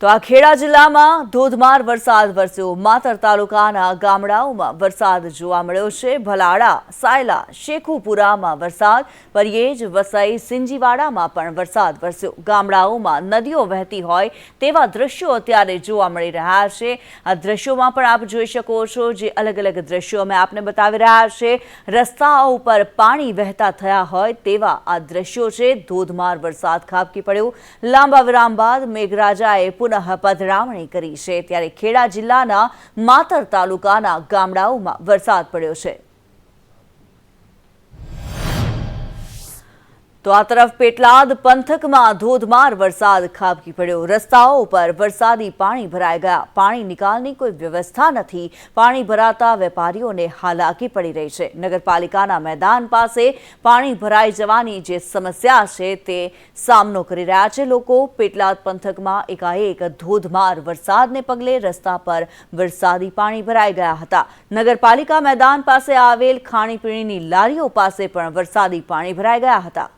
તો આ ખેડા જિલ્લામાં ધોધમાર વરસાદ વરસ્યો. માતર તાલુકાના ગામડાઓમાં વરસાદ જોવા મળ્યો છે. ભલાડા સાયલા, શેખુપુરામાં વરસાદ પરિયેજ વસઈ સિંજીવાડામાં પણ વરસાદ વરસ્યો. ગામડાઓમાં નદીઓ વહેતી હોય તેવા દ્રશ્યો અત્યારે જોવા મળી રહ્યા છે. આ દ્રશ્યોમાં પણ આપ જોઈ શકો છો જે અલગ અલગ દ્રશ્યો અમે આપને બતાવી રહ્યા છે. રસ્તાઓ ઉપર પાણી વહેતા થયા હોય તેવા આ દ્રશ્યો છે. ધોધમાર વરસાદ ખાબકી પડ્યો. લાંબા વિરામ બાદ મેઘરાજાએ પુનઃ પધરામણી કરી છે. ત્યારે ખેડા જિલ્લાના માતર તાલુકાના ગામડાઓમાં વરસાદ પડ્યો છે. તો આ તરફ પેટલાદ પંથકમાં ધોધમાર વરસાદ ખાબકી પડ્યો. રસ્તાઓ ઉપર વરસાદી પાણી ભરાઈ ગયા. પાણી નિકાલની કોઈ વ્યવસ્થા નથી. પાણી ભરાતા વેપારીઓને હાલાકી પડી રહી છે. નગરપાલિકાના મેદાન પાસે પાણી ભરાઈ જવાની જે સમસ્યા છે તે સામનો કરી રહ્યા છે લોકો. પેટલાદ પંથકમાં એકાએક ધોધમાર વરસાદને પગલે રસ્તા પર વરસાદી પાણી ભરાઈ ગયા હતા. નગરપાલિકા મેદાન પાસે આવેલ ખાણીપીણીની લારીઓ પાસે પણ વરસાદી પાણી ભરાઈ ગયા હતા.